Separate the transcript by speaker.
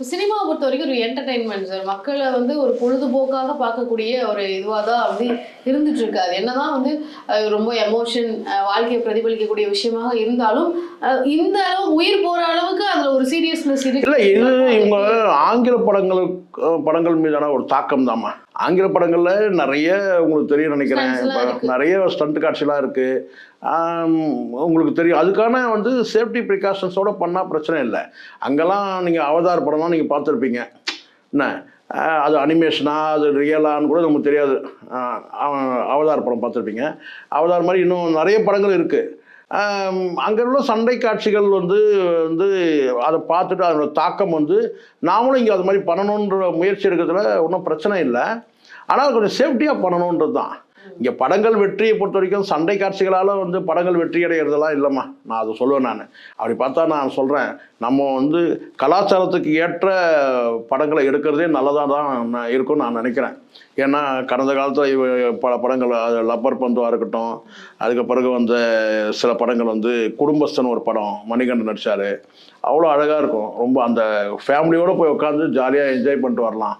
Speaker 1: சினிமாவை பொறுத்த வரைக்கும் ஒரு என்டர்டைன்மெண்ட் சார் மக்களை வந்து ஒரு பொழுதுபோக்காக பார்க்கக்கூடிய ஒரு இதுவாக தான் வந்து இருந்துட்டு இருக்கு. அது என்னதான் வந்து ரொம்ப எமோஷன் வாழ்க்கையை பிரதிபலிக்கக்கூடிய விஷயமாக இருந்தாலும் அஹ், இந்த அளவு உயிர் போற அளவுக்கு அதுல ஒரு சீரியஸ்னஸ் இருக்கு.
Speaker 2: இல்லை இது இவங்க ஆங்கில படங்கள் படங்கள் மீதான ஒரு தாக்கம் தாம்மா ஆங்கில படங்கள்ல நிறைய உங்களுக்கு தெரியும் நினைக்கிறேன். நிறைய ஸ்டண்ட் காட்சிலாம் இருக்கு. ஆம், உங்களுக்கு தெரியும். அதுக்கான வந்து சேஃப்டி ப்ரிகாஷன்ஸோட பண்ணால் பிரச்சனை இல்லை. அங்கெல்லாம் நீங்கள் அவதார் படம்லாம் நீங்கள் பார்த்துருப்பீங்க. என்ன? அது அனிமேஷனா அது ரியலான்னு கூட நமக்கு தெரியாது. அவதார் படம் பார்த்துருப்பீங்க. அவதார் மாதிரி இன்னும் நிறைய படங்கள் இருக்குது அங்கே உள்ள சண்டை காட்சிகள் வந்து வந்து அதை பார்த்துட்டு அதோட தாக்கம் வந்து நாமளும் இங்கே அது மாதிரி பண்ணணுன்ற முயற்சி எடுக்கிறதுல ஒன்றும் பிரச்சனை இல்லை. ஆனால் கொஞ்சம் சேஃப்டியாக பண்ணணுன்றது தான். இங்கே படங்கள் வெற்றியை பொறுத்த வரைக்கும் சண்டை காட்சிகளால் வந்து படங்கள் வெற்றி அடைகிறதெல்லாம் இல்லைம்மா. நான் அதை சொல்லுவேன் நான். அப்படி பார்த்தா நான் சொல்கிறேன் நம்ம வந்து கலாச்சாரத்துக்கு ஏற்ற படங்களை எடுக்கிறதே நல்லதாக தான் நான் இருக்கும்னு நான் நினைக்கிறேன். ஏன்னா கடந்த காலத்தில் இவ பல படங்கள் அது லப்பர் பந்துவாக இருக்கட்டும் அதுக்கு பிறகு வந்த சில படங்கள் வந்து குடும்பஸ்தன் ஒரு படம் மணிகண்டன் நடிச்சார். அவ்வளோ அழகாக இருக்கும். ரொம்ப அந்த ஃபேமிலியோடு போய் உட்காந்து ஜாலியாக என்ஜாய் பண்ணிட்டு வரலாம்.